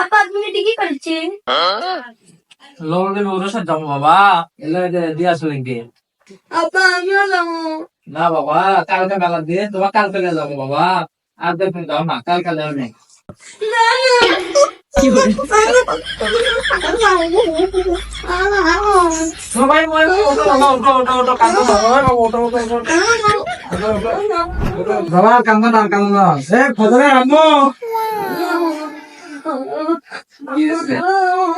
আপা তুমি ঠিকই করেছি? দেবে ওর সাথে যাব বাবা। এলে দিয়ে আসো লিখবে আপা আমিও যাব। না বাবা কালকে বেলা দিয়ে তোমার কালকে যাব বাবা। আর দেখুন যাও না কালকে যাও নেই। সবাই কান্দো না, কান্দো না না। এ ফজরে আম্মু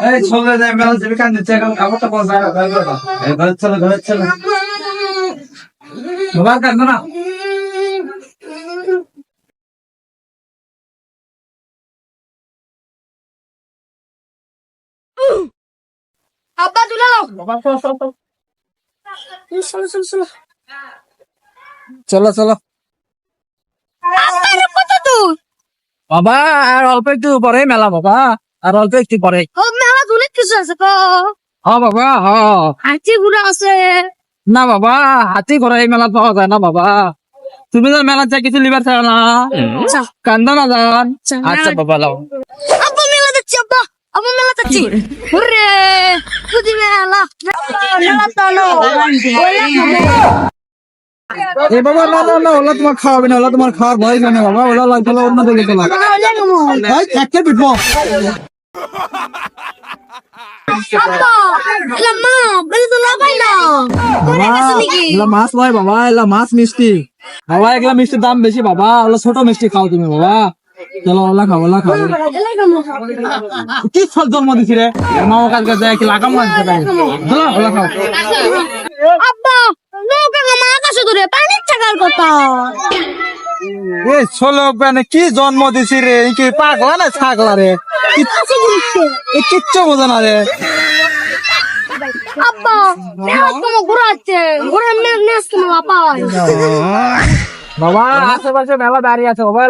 এই চলে যায় মেলা যাবি কান্দিচ্ছে এখন কাপড়টা পর যায় ঘরে চলো ঘরে চলো। বাবা কান্দো না। আব্বা তুলে চলো চলো চলো। চলো চলো চলো। চলো চলো। আব্বা এটা কত দূর। বাবা আর অল্প একটু পরে মেলা বাবা। আর অল্প একটু পরে ও মেলা অনেক কিছু আছে হ বাবা হ হাঁচি ঘুরে আছে না বাবা হাতি ঘোড়া এই মেলা পাওয়া যায় না বাবা তুমি তো মেলা চাই কিছু লিবার চাও না আচ্ছা কান্দো না যান আচ্ছা, আচ্ছা বাবা লাও আব্বা মেলা যাচ্ছি আব্বা আব্বা মেলা যাচ্ছি তুই মেলা মেলা এ বাবা না না না ওলা তোমার খাওয়াবে না ওলা তোমার খাওয়ার ভয় না বাবা ওলা লাগবে অন্য দিকে তোলা এই একটা পিটবো মাছ মাছ মিষ্টি দাম খাও তুমি কি জন্ম দিছি রে? মা কালকে যায় কি লাগাম মারতে চলো ওলা খাও আব্বা নৌকা গামা আকাশে দূরে পানির থাকার কথা এ কি জন্ম দিছি রে কি পাগলা না ছাগলা রে? কিচ্ছু বোঝে না রে। আব্বা তোমার ঘুরাচ্ছে ঘুরে নেস তোমার বাবা বাবা আশেপাশে মেলা দাঁড়িয়ে আছে। বাবা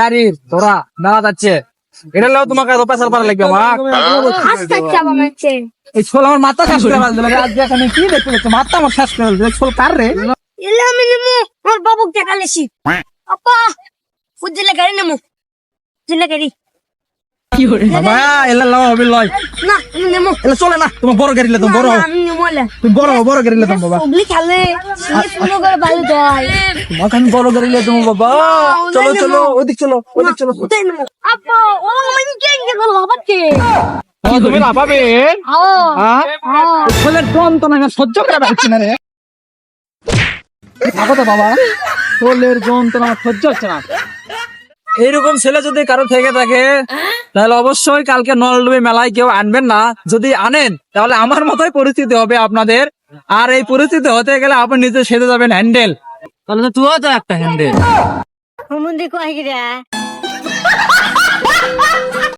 দাঁড়িয়ে তোরা মেলা যাচ্ছে। এটা লো তোমাকে এত পেশার পারা লাগবে মা এই ছোল আমার মাথা শেষ করে আজ এখানে কি দেখতে পাচ্ছ। মাথা আমার শেষ করে ছোল কার রে? এলে আমি নেমু আমার বাবুক দেখালেছি। আপা বুঝলে গাড়ি গাড়ি। বাবা এলা লও হবে লয় না নেমু এলা চলে না তোমার বড় গাড়ি লে তুমি বড়। আমি নেমু এলে। তুমি বড় বড় গাড়ি লে বাবা। ওগুলি খেলে। করে ভালো যায় তোমাকে আমি বড় গাড়ি লে বাবা। চলো চলো ওদিক চলো ওদিক চলো। কোথায় নেমু আপা ও আমি কে কে গেল তুমি না হ্যাঁ আমি সহ্য পারছি রে। থাকো তো বাবা। ছোলের যন্ত্রণা সহ্য হচ্ছে না। এইরকম ছেলে যদি কারও থেকে থাকে, তাহলে অবশ্যই কালকে নলডুবি মেলায় কেউ আনবেন না। যদি আনেন, তাহলে আমার মতোই পরিস্থিতি হবে আপনাদের। আর এই পরিস্থিতি হতে গেলে আপনি নিজে সেজে যাবেন হ্যান্ডেল। তাহলে তো তুইও তো একটা হ্যান্ডেল।